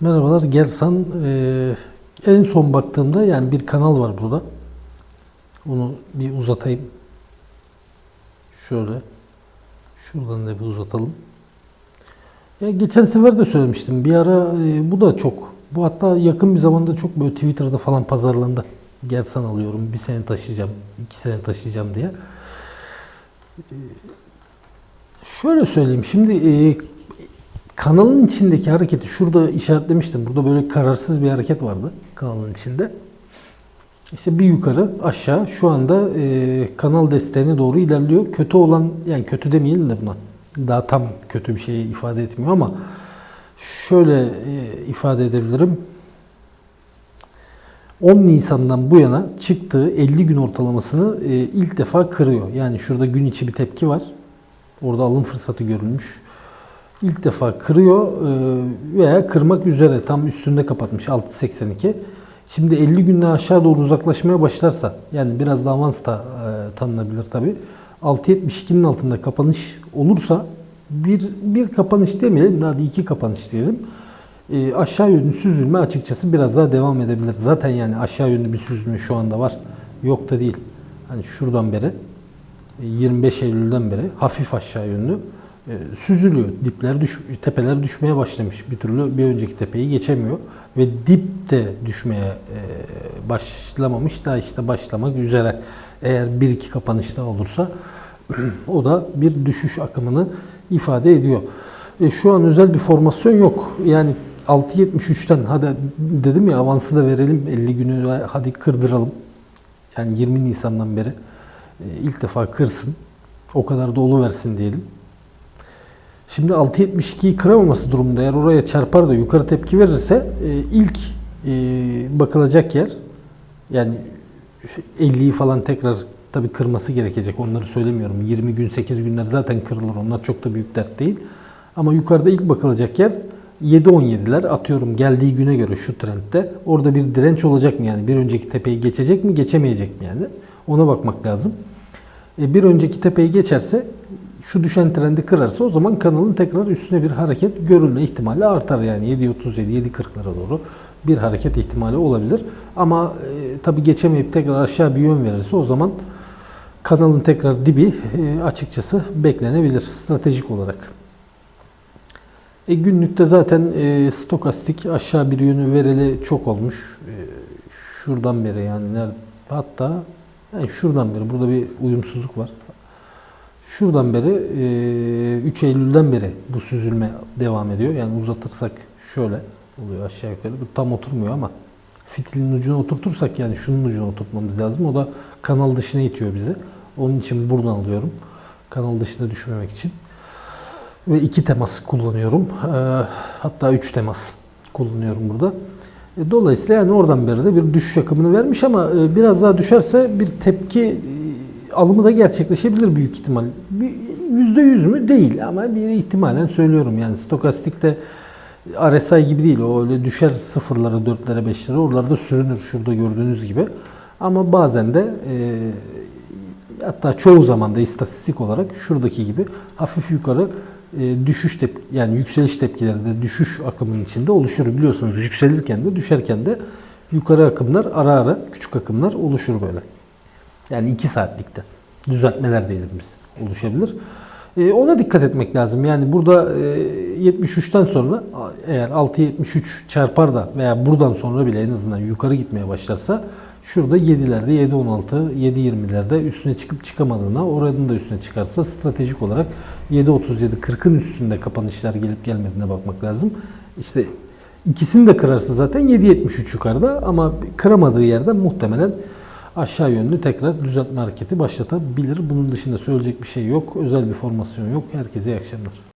Merhabalar Gersan. Ee, en son baktığımda yani bir kanal var burada. Onu bir uzatayım. Şöyle. Şuradan da bir uzatalım. Ya geçen sefer de söylemiştim. Bir ara e, bu da çok. Bu hatta yakın bir zamanda çok böyle Twitter'da falan pazarlandı. Gersan alıyorum. Bir sene taşıyacağım. iki sene taşıyacağım diye. Ee, şöyle söyleyeyim. Şimdi e, kanalın içindeki hareketi şurada işaretlemiştim. Burada böyle kararsız bir hareket vardı kanalın içinde. İşte bir yukarı aşağı şu anda e, kanal desteğine doğru ilerliyor. Kötü olan yani kötü demeyelim de buna. Daha tam kötü bir şey ifade etmiyor ama şöyle e, ifade edebilirim. 10 Nisan'dan bu yana çıktığı 50 gün ortalamasını e, ilk defa kırıyor. Yani şurada gün içi bir tepki var. Orada alım fırsatı görülmüş ilk defa kırıyor e, veya kırmak üzere tam üstünde kapatmış 6.82. Şimdi 50 günden aşağı doğru uzaklaşmaya başlarsa yani biraz da avans da e, tanınabilir tabi. 6.72'nin altında kapanış olursa bir, bir kapanış demeyelim daha iki kapanış diyelim. E, aşağı yönlü süzülme açıkçası biraz daha devam edebilir. Zaten yani aşağı yönlü bir süzülme şu anda var. Yok da değil. Hani şuradan beri 25 Eylül'den beri hafif aşağı yönlü e, süzülüyor. Dipler düş, tepeler düşmeye başlamış. Bir türlü bir önceki tepeyi geçemiyor ve dip de düşmeye e, başlamamış da işte başlamak üzere. Eğer bir iki kapanış daha olursa o da bir düşüş akımını ifade ediyor. E, şu an özel bir formasyon yok. Yani 6.73'ten hadi dedim ya avansı da verelim 50 günü hadi kırdıralım. Yani 20 Nisan'dan beri ilk defa kırsın. O kadar dolu versin diyelim. Şimdi 6.72'yi kıramaması durumunda eğer oraya çarpar da yukarı tepki verirse e, ilk e, bakılacak yer yani 50'yi falan tekrar tabii kırması gerekecek. Onları söylemiyorum. 20 gün 8 günler zaten kırılır. Onlar çok da büyük dert değil. Ama yukarıda ilk bakılacak yer 7-17'ler atıyorum geldiği güne göre şu trendte orada bir direnç olacak mı yani bir önceki tepeyi geçecek mi geçemeyecek mi yani ona bakmak lazım. E, bir önceki tepeyi geçerse şu düşen trendi kırarsa o zaman kanalın tekrar üstüne bir hareket görülme ihtimali artar. Yani 7.37, 7.40'lara doğru bir hareket ihtimali olabilir. Ama e, tabi geçemeyip tekrar aşağı bir yön verirse o zaman kanalın tekrar dibi e, açıkçası beklenebilir stratejik olarak. E, günlükte zaten e, stokastik aşağı bir yönü vereli çok olmuş. E, şuradan beri yani hatta yani şuradan beri burada bir uyumsuzluk var. Şuradan beri 3 Eylül'den beri bu süzülme devam ediyor. Yani uzatırsak şöyle oluyor aşağı yukarı. Bu tam oturmuyor ama fitilin ucuna oturtursak yani şunun ucuna oturtmamız lazım. O da kanal dışına itiyor bizi. Onun için buradan alıyorum. Kanal dışına düşmemek için. Ve iki temas kullanıyorum. Hatta üç temas kullanıyorum burada. E, dolayısıyla yani oradan beri de bir düşüş akımını vermiş ama biraz daha düşerse bir tepki alımı da gerçekleşebilir büyük ihtimal. Yüzde yüz mü? Değil ama bir ihtimalen söylüyorum yani stokastikte RSI gibi değil. O öyle düşer sıfırlara, dörtlere, beşlere. Oralarda sürünür şurada gördüğünüz gibi. Ama bazen de e, hatta çoğu zaman da istatistik olarak şuradaki gibi hafif yukarı e, düşüş tep yani yükseliş tepkileri de düşüş akımının içinde oluşur biliyorsunuz. Yükselirken de düşerken de yukarı akımlar ara ara küçük akımlar oluşur böyle. Yani 2 saatlikte düzeltmeler diyebiliriz oluşabilir. E, ona dikkat etmek lazım. Yani burada e, 73'ten sonra eğer 6.73 çarpar da veya buradan sonra bile en azından yukarı gitmeye başlarsa şurada 7'lerde 7.16 7.20'lerde üstüne çıkıp çıkamadığına oranın da üstüne çıkarsa stratejik olarak 7.37 40'ın üstünde kapanışlar gelip gelmediğine bakmak lazım. İşte ikisini de kırarsa zaten 7.73 yukarıda ama kıramadığı yerde muhtemelen aşağı yönlü tekrar düzeltme hareketi başlatabilir. Bunun dışında söyleyecek bir şey yok. Özel bir formasyon yok. Herkese iyi akşamlar.